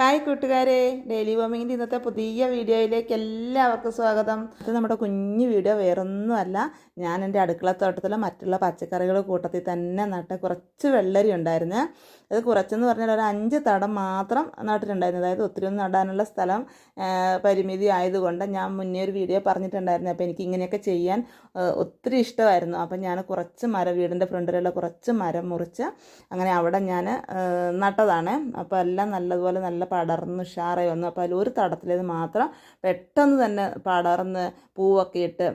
Hi കൂട്ടുകാരെ daily വോമിങ്ങിന്റെ ഇന്നത്തെ പുതിയ വീഡിയോയിലേക്ക് എല്ലാവർക്കും സ്വാഗതം. ഇത് നമ്മുടെ കുഞ്ഞു വീഡിയോ വേറൊന്നുമല്ല. ഞാൻ എന്റെ അടുക്കളത്തോട്ടത്തിലെ മറ്റുള്ള പച്ചക്കറികൾ കൂട്ടത്തിൽ തന്നെ നട്ട കുറച്ച് വെള്ളരി ഉണ്ടായിരുന്നു. അത് കുറച്ചെന്ന് പറഞ്ഞാൽ ഒരു അഞ്ച് തടം മാത്രം നട്ടിട്ടുണ്ടായിരുന്നു. അതായത് ഒത്തിരി ഒന്നും നടാനുള്ള സ്ഥലം പരിമിതി ആയതുകൊണ്ട് ഞാൻ മുന്നേ ഒരു വീഡിയോ പറഞ്ഞിട്ടുണ്ടായിരുന്നു. അപ്പോൾ എനിക്ക് ഇങ്ങനെയൊക്കെ ചെയ്യാൻ ഒത്തിരി ഇഷ്ടമായിരുന്നു. അപ്പം ഞാൻ കുറച്ച് മരം വീടിന്റെ ഫ്രണ്ടിലുള്ള കുറച്ച് മരം മുറിച്ച് അങ്ങനെ അവിടെ ഞാൻ നട്ടതാണ്. അപ്പോൾ എല്ലാം നല്ലതുപോലെ നല്ല പടർന്ന് ഉഷാറായി വന്നു. അപ്പോൾ അതിൽ ഒരു തടത്തിലേത് മാത്രം പെട്ടെന്ന് തന്നെ പടർന്ന് പൂവൊക്കെ ഇട്ട്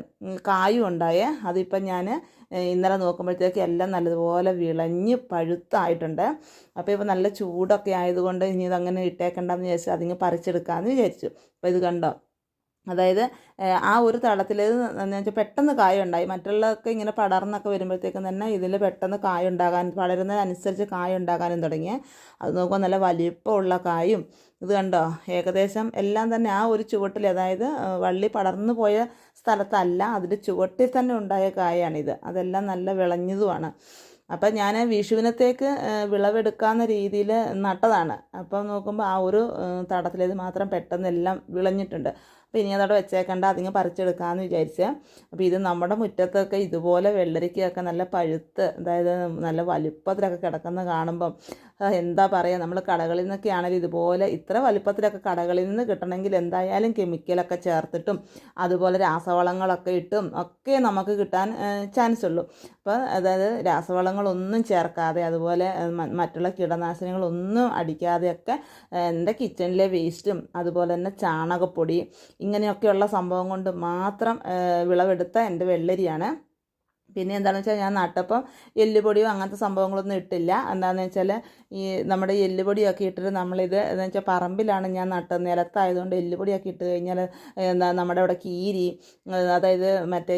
കായും ഉണ്ടായേ. അതിപ്പം ഞാൻ ഇന്നലെ നോക്കുമ്പോഴത്തേക്ക് എല്ലാം നല്ലതുപോലെ വിളഞ്ഞ് പഴുത്തായിട്ടുണ്ട്. അപ്പോൾ ഇപ്പോൾ നല്ല ചൂടൊക്കെ ആയതുകൊണ്ട് ഇനി ഇതങ്ങനെ ഇട്ടേക്കണ്ടെന്ന് വിചാരിച്ചു അതിങ്ങ് പറിച്ചെടുക്കാമെന്ന് വിചാരിച്ചു. അപ്പോൾ ഇത് കണ്ടോ? അതായത് ആ ഒരു തടത്തിൽ എന്ന് വെച്ചാൽ പെട്ടെന്ന് കായ ഉണ്ടായി മറ്റുള്ളതൊക്കെ ഇങ്ങനെ പടർന്നൊക്കെ വരുമ്പോഴത്തേക്കും തന്നെ ഇതിൽ പെട്ടെന്ന് കായ ഉണ്ടാകാൻ പടരുന്നതനുസരിച്ച് കായ ഉണ്ടാകാനും തുടങ്ങി അത് നോക്കുമ്പോൾ നല്ല വലിപ്പമുള്ള കായും. ഇത് കണ്ടോ? ഏകദേശം എല്ലാം തന്നെ ആ ഒരു ചുവട്ടിൽ അതായത് വള്ളി പടർന്നു പോയ സ്ഥലത്തല്ല അതിന്റെ ചുവട്ടിൽ തന്നെ ഉണ്ടായ കായാണിത്. അതെല്ലാം നല്ല വിളഞ്ഞതുമാണ്. അപ്പം ഞാൻ വിഷുവിനത്തേക്ക് വിളവെടുക്കാവുന്ന രീതിയിൽ നട്ടതാണ്. അപ്പം നോക്കുമ്പോൾ ആ ഒരു തടത്തിലേത് മാത്രം പെട്ടെന്ന് എല്ലാം വിളഞ്ഞിട്ടുണ്ട്. അപ്പോൾ ഇനി അതവിടെ വെച്ചേക്കണ്ട അതിങ്ങ് പറിച്ചെടുക്കാമെന്ന് വിചാരിച്ച്. അപ്പോൾ ഇത് നമ്മുടെ മുറ്റത്തൊക്കെ ഇതുപോലെ വെള്ളരിക്കയൊക്കെ നല്ല പഴുത്ത് അതായത് നല്ല വലുപ്പത്തിലൊക്കെ കിടക്കുന്ന കാണുമ്പം എന്താ പറയുക നമ്മൾ കടകളിൽ നിന്നൊക്കെ ആണെങ്കിലും ഇതുപോലെ ഇത്ര വലുപ്പത്തിലൊക്കെ കടകളിൽ നിന്ന് കിട്ടണമെങ്കിൽ എന്തായാലും കെമിക്കലൊക്കെ ചേർത്തിട്ടും അതുപോലെ രാസവളങ്ങളൊക്കെ ഇട്ടും ഒക്കെ നമുക്ക് കിട്ടാൻ ചാൻസ് ഉള്ളൂ. അപ്പോൾ അതായത് രാസവളങ്ങളൊന്നും ചേർക്കാതെ അതുപോലെ മറ്റുള്ള കീടനാശിനികളൊന്നും അടിക്കാതെയൊക്കെ എന്റെ കിച്ചണിലെ വേസ്റ്റും അതുപോലെ തന്നെ ചാണകപ്പൊടി ഇങ്ങനെയൊക്കെയുള്ള സംഭവം കൊണ്ട് മാത്രം വിളവെടുത്ത എന്റെ വെള്ളരിയാണ്. പിന്നെ എന്താണെന്ന് വെച്ചാൽ ഞാൻ നട്ടപ്പം എല്ലുപൊടിയോ അങ്ങനത്തെ സംഭവങ്ങളൊന്നും ഇട്ടില്ല. എന്താണെന്ന് വെച്ചാൽ ഈ നമ്മുടെ എല്ലുപൊടിയൊക്കെ ഇട്ടിട്ട് നമ്മളിത് എന്ന് വെച്ചാൽ പറമ്പിലാണ് ഞാൻ നട്ടത്. നിലത്തായതുകൊണ്ട് എല്ലുപൊടിയൊക്കെ ഇട്ട് കഴിഞ്ഞാൽ എന്താ നമ്മുടെ അവിടെ കീരി അതായത് മറ്റേ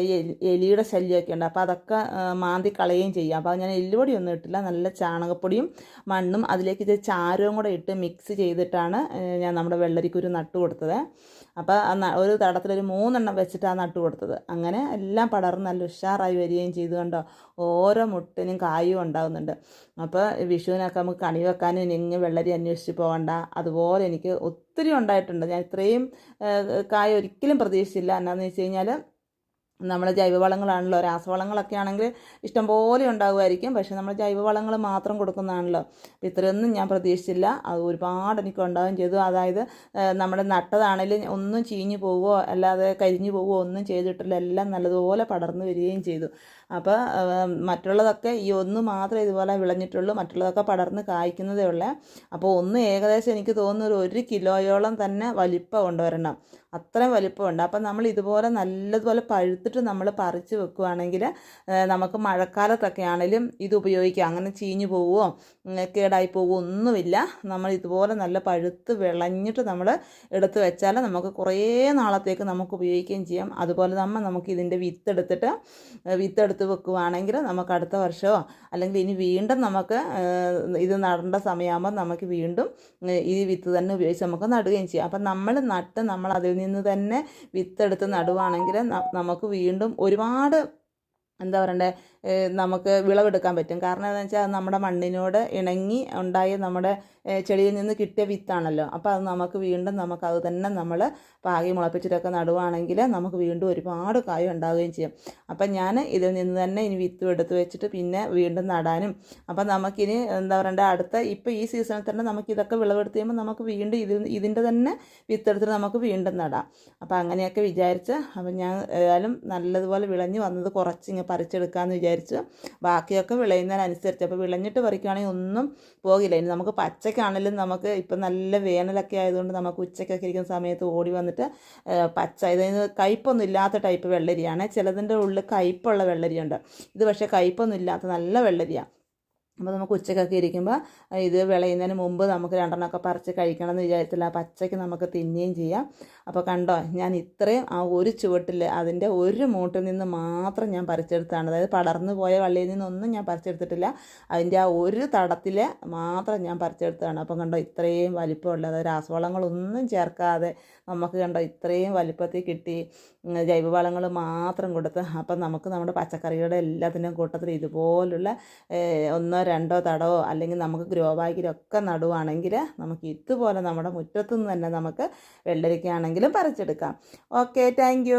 എലിയുടെ ശല്യമൊക്കെ ഉണ്ട്. അപ്പോൾ അതൊക്കെ മാന്തി കളയുകയും ചെയ്യാം. അപ്പോൾ ഞാൻ എല്ലുപൊടിയൊന്നും ഇട്ടില്ല. നല്ല ചാണകപ്പൊടിയും മണ്ണും അതിലേക്ക് ഇത് ചാരവും കൂടെ ഇട്ട് മിക്സ് ചെയ്തിട്ടാണ് ഞാൻ നമ്മുടെ വെള്ളരിക്കുരു നട്ടു കൊടുത്തത്. അപ്പോൾ ഒരു തടത്തിലൊരു മൂന്നെണ്ണം വെച്ചിട്ടാണ് നട്ടു കൊടുത്തത്. അങ്ങനെ എല്ലാം പടർന്ന് നല്ല ഉഷാറായി വരികയും ചെയ്തു കണ്ടോ? ഓരോ മുട്ടിനും കായും ഉണ്ടാകുന്നുണ്ട് അപ്പോൾ വിഷുവിനൊക്കെ നമുക്ക് കണി വെക്കാനും ഇനി വെള്ളരി അന്വേഷിച്ച് പോകണ്ട. അതുപോലെ എനിക്ക് ഒത്തിരി ഉണ്ടായിട്ടുണ്ട്. ഞാൻ ഇത്രയും കായ ഒരിക്കലും പ്രതീക്ഷിച്ചില്ല. എന്നാന്ന് വെച്ച് കഴിഞ്ഞാൽ നമ്മുടെ ജൈവവളങ്ങളാണല്ലോ. രാസവളങ്ങളൊക്കെ ആണെങ്കിൽ ഇഷ്ടംപോലെ ഉണ്ടാകുമായിരിക്കും പക്ഷേ നമ്മൾ ജൈവവളങ്ങൾ മാത്രം കൊടുക്കുന്നതാണല്ലോ. അപ്പോൾ ഇത്രയൊന്നും ഞാൻ പ്രതീക്ഷിച്ചില്ല. അത് ഒരുപാട് എനിക്ക് ഉണ്ടാകുകയും ചെയ്തു. അതായത് നമ്മുടെ നട്ടതാണെങ്കിലും ഒന്നും ചീഞ്ഞു പോവുകയോ അല്ലാതെ കരിഞ്ഞു പോവുകയോ ഒന്നും ചെയ്തിട്ടില്ല. എല്ലാം നല്ലതുപോലെ പടർന്നു വരികയും ചെയ്തു. അപ്പോൾ മറ്റുള്ളതൊക്കെ ഈ ഒന്ന് മാത്രം ഇതുപോലെ വിളഞ്ഞിട്ടുള്ളൂ. മറ്റുള്ളതൊക്കെ പടർന്ന് കായ്ക്കുന്നതേ ഉള്ളേ. അപ്പോൾ ഒന്ന് ഏകദേശം എനിക്ക് തോന്നുന്നു ഒരു കിലോയോളം തന്നെ വലിപ്പം കൊണ്ടുവരണം. അത്രയും വലിപ്പമുണ്ട്. അപ്പം നമ്മൾ ഇതുപോലെ നല്ലതുപോലെ പഴുത്തിട്ട് നമ്മൾ പറിച്ച് വെക്കുകയാണെങ്കിൽ നമുക്ക് മഴക്കാലത്തൊക്കെ ആണെങ്കിലും ഇത് ഉപയോഗിക്കാം. അങ്ങനെ ചീഞ്ഞു പോവുമോ കേടായി പോവുമോ ഒന്നുമില്ല. നമ്മൾ ഇതുപോലെ നല്ല പഴുത്ത് വിളഞ്ഞിട്ട് നമ്മൾ എടുത്ത് വെച്ചാൽ നമുക്ക് കുറേ നാളത്തേക്ക് നമുക്ക് ഉപയോഗിക്കുകയും ചെയ്യാം. അതുപോലെ നമ്മൾ നമുക്ക് ഇതിന്റെ വിത്തെടുത്തിട്ട് വിത്ത് വിത്തെടുത്ത് വെക്കുകയാണെങ്കിൽ നമുക്ക് അടുത്ത വർഷമോ അല്ലെങ്കിൽ ഇനി വീണ്ടും നമുക്ക് ഇത് നടേണ്ട സമയമാകുമ്പോൾ നമുക്ക് വീണ്ടും ഈ വിത്ത് തന്നെ ഉപയോഗിച്ച് നമുക്ക് നടുകയും ചെയ്യാം. അപ്പം നമ്മൾ നട്ട് നമ്മൾ അതിൽ നിന്ന് തന്നെ വിത്തെടുത്ത് നടുവാണെങ്കിൽ നമുക്ക് വീണ്ടും ഒരുപാട് എന്താ പറയണ്ടേ നമുക്ക് വിളവെടുക്കാൻ പറ്റും. കാരണം എന്താണെന്ന് വെച്ചാൽ നമ്മുടെ മണ്ണിനോട് ഇണങ്ങി ഉണ്ടായ നമ്മുടെ ചെടിയിൽ നിന്ന് കിട്ടിയ വിത്താണല്ലോ. അപ്പോൾ അത് നമുക്ക് വീണ്ടും നമുക്ക് അത് തന്നെ നമ്മൾ പാകി മുളപ്പിച്ചിട്ടൊക്കെ നടുവാണെങ്കിൽ നമുക്ക് വീണ്ടും ഒരുപാട് കായ ഉണ്ടാവുകയും ചെയ്യും. അപ്പം ഞാൻ ഇതിൽ നിന്ന് തന്നെ ഇനി വിത്തും എടുത്ത് വെച്ചിട്ട് പിന്നെ വീണ്ടും നടാനും. അപ്പം നമുക്കിനി എന്താ പറയണ്ടേ അടുത്ത ഇപ്പോൾ ഈ സീസണിൽ തന്നെ നമുക്ക് ഇതൊക്കെ വിളവെടുത്ത് കഴിയുമ്പോൾ നമുക്ക് വീണ്ടും ഇതിൽ ഇതിന്റെ തന്നെ വിത്തെടുത്തിട്ട് നമുക്ക് വീണ്ടും നടാം. അപ്പോൾ അങ്ങനെയൊക്കെ വിചാരിച്ച് അപ്പം ഞാൻ ഏതായാലും നല്ലതുപോലെ വിളഞ്ഞ് വന്നത് കുറച്ച് ഇങ്ങനെ പറിച്ചെടുക്കാമെന്ന് വിചാരിച്ചു ബാക്കിയൊക്കെ വിളയുന്നതിനനുസരിച്ച്. അപ്പോൾ വിളഞ്ഞിട്ട് പറിക്കുകയാണെങ്കിൽ ഒന്നും പോകില്ല. ഇനി നമുക്ക് പച്ചക്കാണെങ്കിലും നമുക്ക് ഇപ്പം നല്ല വേനലൊക്കെ ആയതുകൊണ്ട് നമുക്ക് ഉച്ചയ്ക്കൊക്കെ ഇരിക്കുന്ന സമയത്ത് ഓടി വന്നിട്ട് പച്ച ഇതിന് കയ്പൊന്നും ഇല്ലാത്ത ടൈപ്പ് വെള്ളരിയാണ്. ചിലതിന്റെ ഉള്ളിൽ കയ്പുള്ള വെള്ളരിയുണ്ട്. ഇത് പക്ഷേ കയ്പൊന്നും ഇല്ലാത്ത നല്ല വെള്ളരിയാണ് അപ്പോൾ നമുക്ക് ഉച്ചക്കൊക്കെ ഇരിക്കുമ്പോൾ ഇത് വിളയുന്നതിന് മുമ്പ് നമുക്ക് രണ്ടെണ്ണമൊക്കെ പറിച്ച് കഴിക്കണം എന്ന് വിചാരിച്ചില്ല പച്ചയ്ക്ക് നമുക്ക് തിന്നുകയും ചെയ്യാം. അപ്പോൾ കണ്ടോ ഞാൻ ഇത്രയും ആ ഒരു ചുവട്ടിൽ അതിന്റെ ഒരു മൂട്ടിൽ നിന്ന് മാത്രം ഞാൻ പറിച്ചെടുത്താണ് അതായത് പടർന്നു പോയ വള്ളിയിൽ നിന്നൊന്നും ഞാൻ പറിച്ചെടുത്തിട്ടില്ല. അതിന്റെ ആ ഒരു തടത്തിൽ മാത്രം ഞാൻ പറിച്ചെടുത്താണ് അപ്പം കണ്ടോ ഇത്രയും വലിപ്പമുള്ള അതായത് രാസവളങ്ങളൊന്നും ചേർക്കാതെ നമുക്ക് കണ്ടോ ഇത്രയും വലിപ്പത്തിൽ കിട്ടി. ജൈവവളങ്ങൾ മാത്രം കൊടുത്ത് അപ്പം നമുക്ക് നമ്മുടെ പച്ചക്കറികളുടെ എല്ലാത്തിന്റെയും കൂട്ടത്തിൽ ഇതുപോലുള്ള ഒന്നോ രണ്ടോ തടവോ അല്ലെങ്കിൽ നമുക്ക് ഗ്രോ ബാഗിലൊക്കെ നടുവാണെങ്കിൽ നമുക്ക് ഇതുപോലെ നമ്മുടെ മുറ്റത്തുനിന്ന് തന്നെ നമുക്ക് വെള്ളരിക്കയാണെങ്കിലും പറിച്ചെടുക്കാം. Okay thank